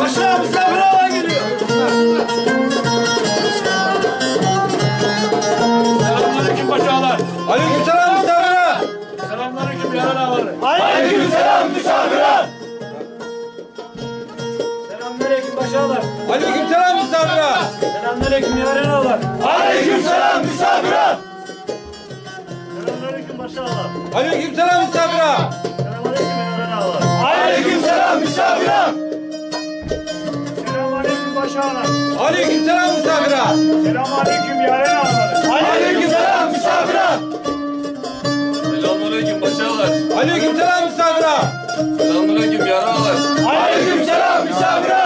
Başına misafir alan geliyor. Selamünaleyküm paşalar. Aleykümselam misafire. Selamünaleyküm yarın ağaları. Aleykümselam misafire. Selamünaleyküm paşalar. Aleykümselam misafire. Selamünaleyküm yarın ağalar. Aleykümselam misafire. Selamünaleyküm paşalar. Aleykümselam misafire. Selamünaleyküm yarın ağalar. Aleykümselam misafire. Selamünaleyküm paşalar. Aleykümselam misafire. Selamünaleyküm yarın ağaları. Aleykümselam misafire. Selamünaleyküm paşalar. Aleykümselam misafire. Selamünaleyküm yaralar. Aleykümselam misafire.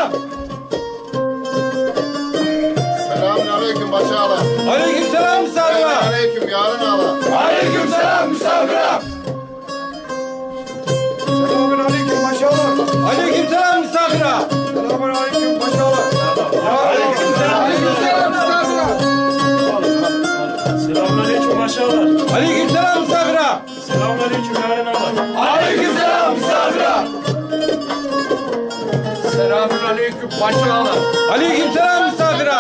Selamun aleyküm Başa Ağla. Aleykümselam misafire. aleyküm Yarın Ağla. Selamünaleyküm paşalar. Aleykümselam misafire. Selamünaleyküm yarın ağalar. Aleykümselam misafire. Selamünaleyküm paşalar. Aleykümselam misafire.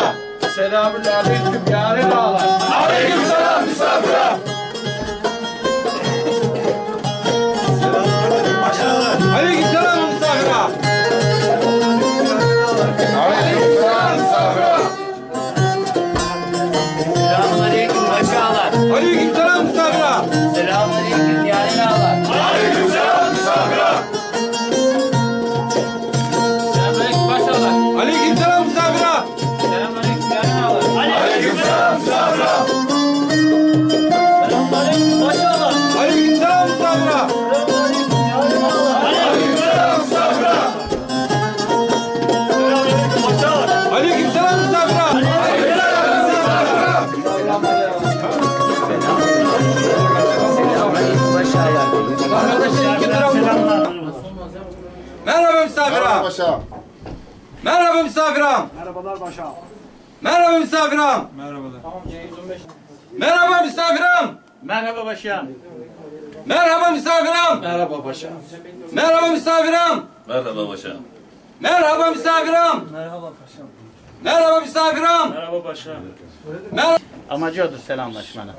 Selamünaleyküm yarın ağalar. Selamünaleyküm paşalar. Aleykümselam misafire. Selamünaleyküm Merhaba Merhaba misafirim. Başa. Merhaba misafirim. Merhabalar paşa. Merhaba misafirim. Merhabalar. Merhaba misafirim. Merhaba paşam. Merhaba misafirim. Merhaba paşa. Merhaba misafirim. Merhaba paşa. Merhaba misafirim. Merhaba paşam. Merhaba misafirim. Merhaba paşa. Merhaba. Amacı odur selamlaşmanın.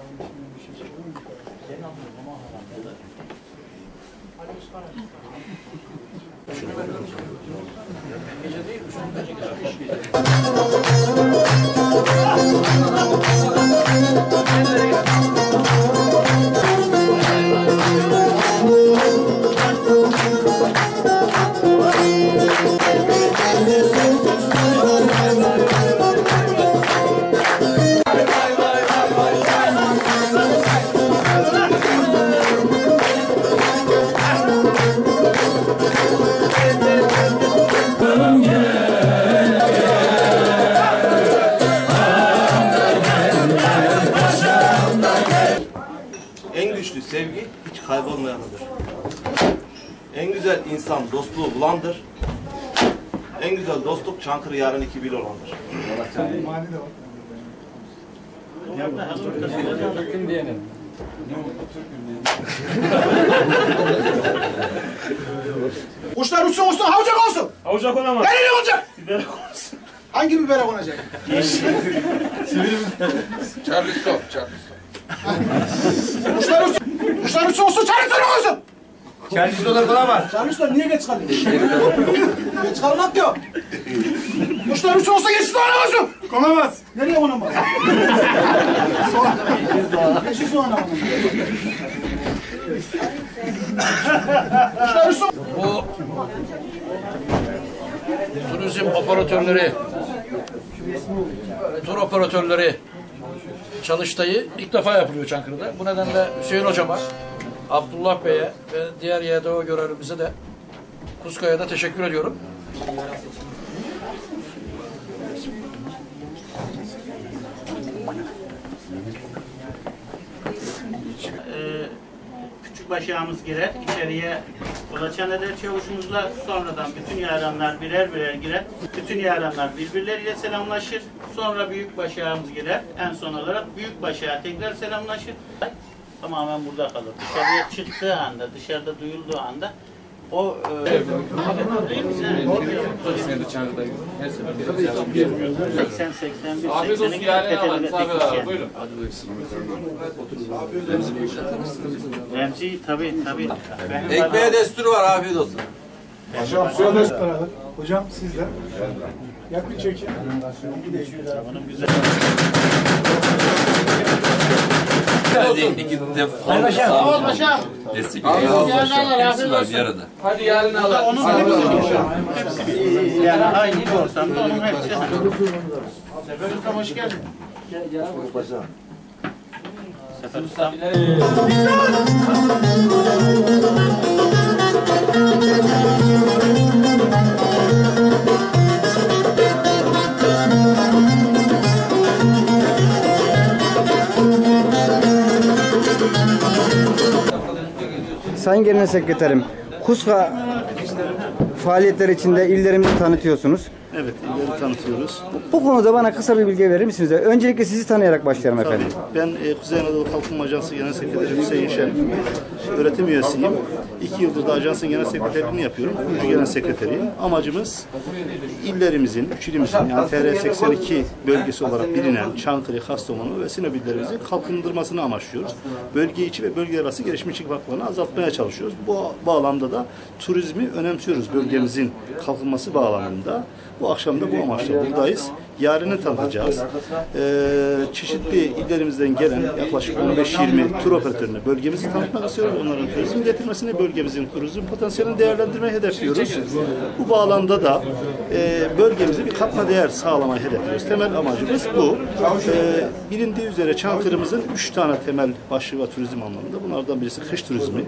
En kaybolmayanıdır. En güzel insan dostluğu bulandır. En güzel dostluk Çankırı yarın 2000 olandır. Kuşlar uçsun uçsun havcak olsun. Avucak olamaz. Nereye olacak? Biber konusu. Hangi bibere konacak? Charleston, Charleston. Kuşlar uçsun. Kuşlar uçsun uçsun Charleston olsun. Charleston'da falan var. Charleston niye geç kalıyor? geç kalmak yok. Uçsun uçsun geçsin olsun. Konamaz. Nereye konamaz? Soğan. Yeşil soğan ama. Bu turizm operatörleri, tur operatörleri çalıştayı ilk defa yapılıyor Çankırı'da. Bu nedenle Hüseyin Hocama, Abdullah Bey'e ve diğer YDO görevlimize de Kuskay'a da teşekkür ediyorum. Küçük başağımız girer. içeriye kolaçan eder çavuşumuzla. Sonradan bütün yaranlar birer birer girer. Bütün yaranlar birbirleriyle selamlaşır. Sonra büyük başağımız girer. En son olarak büyük başağa tekrar selamlaşır. Tamamen burada kalır. Dışarıya çıktığı anda, dışarıda duyulduğu anda O e, 80 81 Afiyet olsun 82 yani abi buyurun. Remzi tabii tabii. Ekmeğe desturu var afiyet olsun. Hocam söyle. Hocam siz de. Yak bir çekin. Bunun güzel. Sağ ol paşam. Hadi yarın Allah. Onun hepsi yani aynı bir ortamda onun hepsi. Sefer Ustam hoş geldin. Sefer Ustam. Sayın Genel Sekreterim, KUSKA faaliyetler içinde illerimizi tanıtıyorsunuz. Evet, illeri tanıtıyoruz. Bu konuda bana kısa bir bilgi verir misiniz? Öncelikle sizi tanıyarak başlayalım efendim. Ben e, Kuzey Anadolu Kalkınma Ajansı Genel Sekreteri Hüseyin Şen. Öğretim üyesiyim. İki yıldır da ajansın genel sekreterliğini yapıyorum. Kurucu genel sekreteriyim. Amacımız illerimizin, üç ilimizin yani TR 82 bölgesi olarak bilinen Çankırı, Kastamonu ve Sinop illerimizi kalkındırmasını amaçlıyoruz. Bölge içi ve bölge arası gelişmişlik farklarını azaltmaya çalışıyoruz. Bu bağlamda da turizmi önemsiyoruz bölgemizin kalkınması bağlamında. Bu akşam da bu amaçla buradayız. Yarını tanıtacağız. Ee, çeşitli illerimizden gelen yaklaşık 15-20 tur operatörüne bölgemizi tanıtmak istiyoruz. Onların turizm getirmesini, bölgemizin turizm potansiyelini değerlendirmeyi hedefliyoruz. Bu bağlamda da e, bölgemize bir katma değer sağlamayı hedefliyoruz. Temel amacımız bu. Ee, bilindiği üzere Çankırı'mızın 3 tane temel başlığı var turizm anlamında. Bunlardan birisi kış turizmi.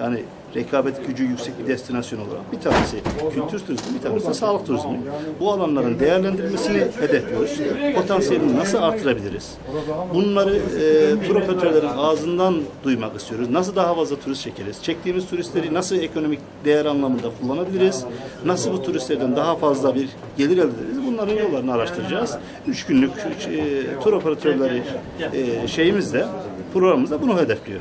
Yani rekabet gücü yüksek bir destinasyon olarak. Bir tanesi kültür turizmi, bir tanesi de sağlık turizmi. Bu alanların değerlendirilmesini hedefliyoruz. Potansiyelini nasıl artırabiliriz? Bunları e, tur operatörlerin ağzından duymak istiyoruz. Nasıl daha fazla turist çekeriz? Çektiğimiz turistleri nasıl ekonomik değer anlamında kullanabiliriz? Nasıl bu turistlerden daha fazla bir gelir elde ederiz? Bunların yollarını araştıracağız. Üç günlük e, tur operatörleri e, şeyimizde, programımızda bunu hedefliyor.